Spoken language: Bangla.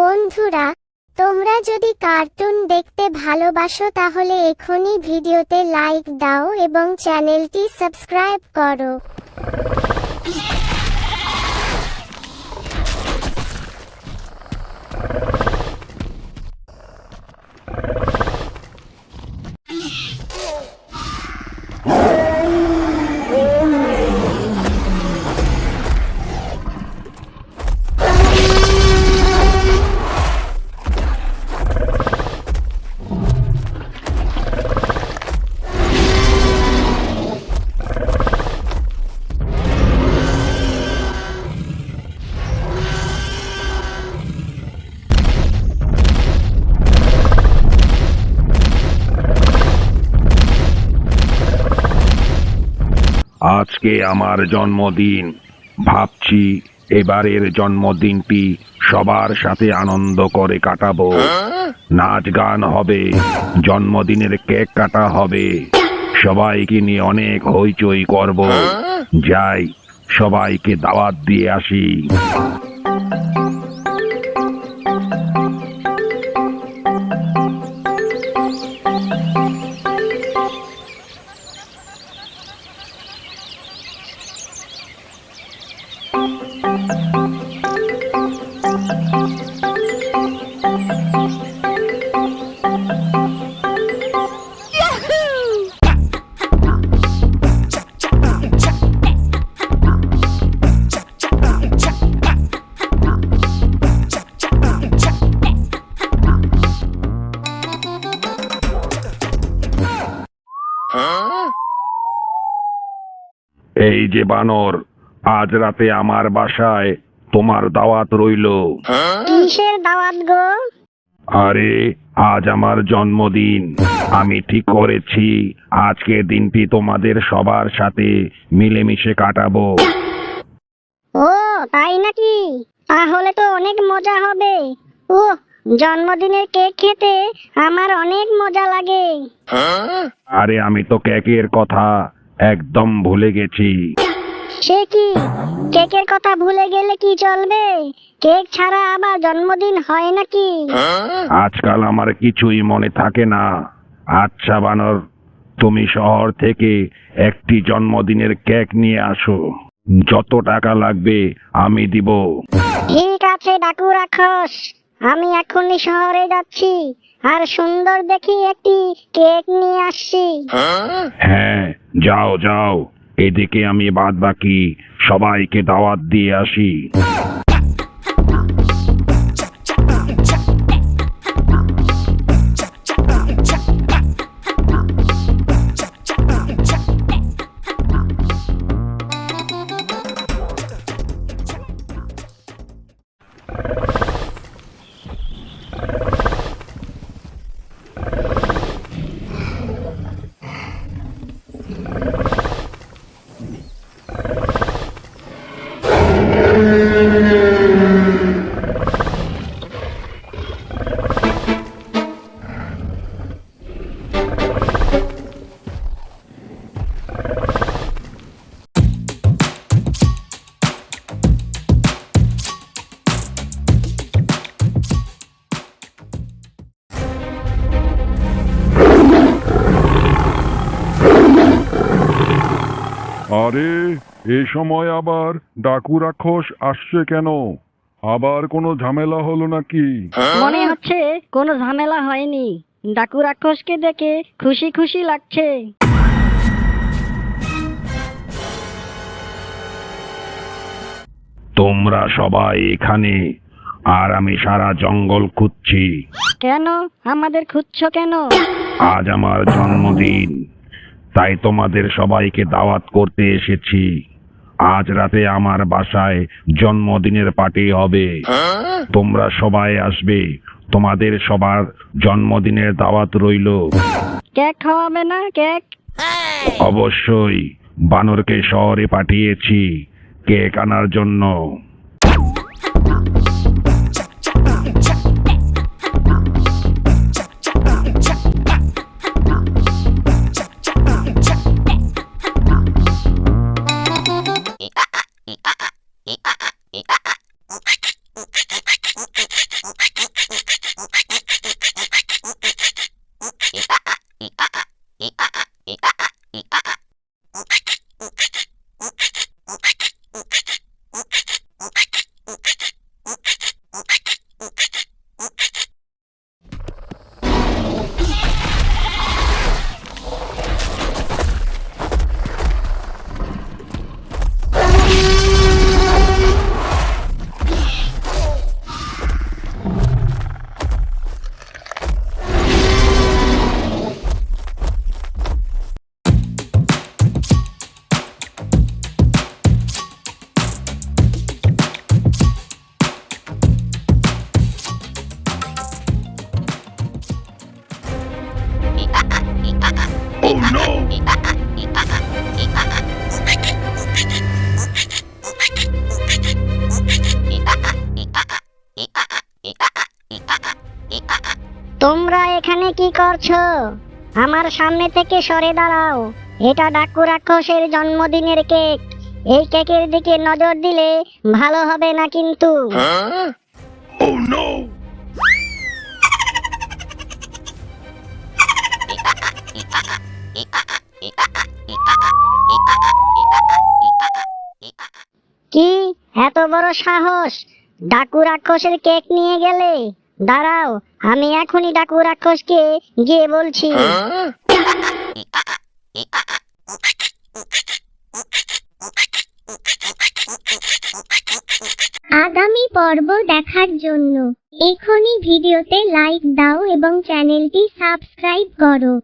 বন্ধুরা, তোমরা যদি কার্টুন দেখতে ভালোবাসো তাহলে এখনই ভিডিওতে লাইক দাও এবং চ্যানেলটি সাবস্ক্রাইব করো। আজকে আমার জন্মদিন। ভাবছি এবারের জন্মদিনটি সবার সাথে আনন্দ করে কাটাবো। নাচ গান হবে, জন্মদিনের কেক কাটা হবে। সবাইকে নিয়ে অনেক হইচই করব। যাই, সবাইকে দাওয়াত দিয়ে আসি। এই যে বানর আজ রাতে আমার বাসায় তোমার দাওয়াত রইল। কিসের দাওয়াত গো? আরে আজ আমার জন্মদিন। আমি ঠিক করেছি। আজকে দিনটি তোমাদের সবার সাথে মিলেমিশে কাটাবো। ও তাই নাকি? তাহলে তো অনেক মজা হবে। ও জন্মদিনের কেক খেতে আমার অনেক মজা লাগে। আরে আমি তো কেকের কথা একদম ভুলে গেছি। সে কি? কেকের কথা ভুলে গেলে কি চলবে? কেক ছাড়া আবার জন্মদিন হয় নাকি? আজকাল আমার কিছুই মনে থাকে না। আচ্ছা বানর তুমি শহর থেকে একটি জন্মদিনের কেক নিয়ে আসো। যত টাকা লাগবে আমি দিব। ঠিক আছে ডাকু রাখস আমি এখনই শহরে যাচ্ছি। আর সুন্দর দেখি একটি কেক নিয়ে আসছি। হ্যাঁ যাও যাও। এদিকে আমি বাদ বাকি সবাইকে দাওয়াত দিয়ে আসি। আরে এ সময় আবার ডাকু রাক্ষস আসছে কেন? আবার কোনো ঝামেলা হলো নাকি? মনে হচ্ছে কোনো ঝামেলা হয়নি। ডাকু রাক্ষসকে দেখে খুশি খুশি লাগছে। তোমরা সবাই এখানে আর আমি সারা জঙ্গল খুঁজছি। কেন? আমাদের খুঁজছো কেন? আজ আমার জন্মদিন। তাই তোমাদের সবাইকে দাওয়াত করতে এসেছি। আজ রাতে আমার বাসায় জন্মদিনের পার্টি হবে। তোমরা সবাই আসবে। তোমাদের সবার জন্মদিনের দাওয়াত রইল। কেক খাওয়াবে না কেক? অবশ্যই বানরকে শহরে পাঠিয়েছি কেক আনার জন্য। তোমরা এখানে কি করছ? আমার সামনে থেকে সরে দাঁড়াও। এটা ডাকু রাক্ষসের জন্মদিনের কেক। এই কেকের দিকে নজর দিলে ভালো হবে না কিন্তু। কি? এত বড় সাহস? ডাকু রাক্ষসের কেক নিয়ে গেলে? দাঁড়াও, আমি এখনই ডাকু রাক্ষসকে গিয়ে বলছি। আগামী পর্ব দেখার জন্য এখনই ভিডিওতে লাইক দাও এবং চ্যানেলটি সাবস্ক্রাইব করো।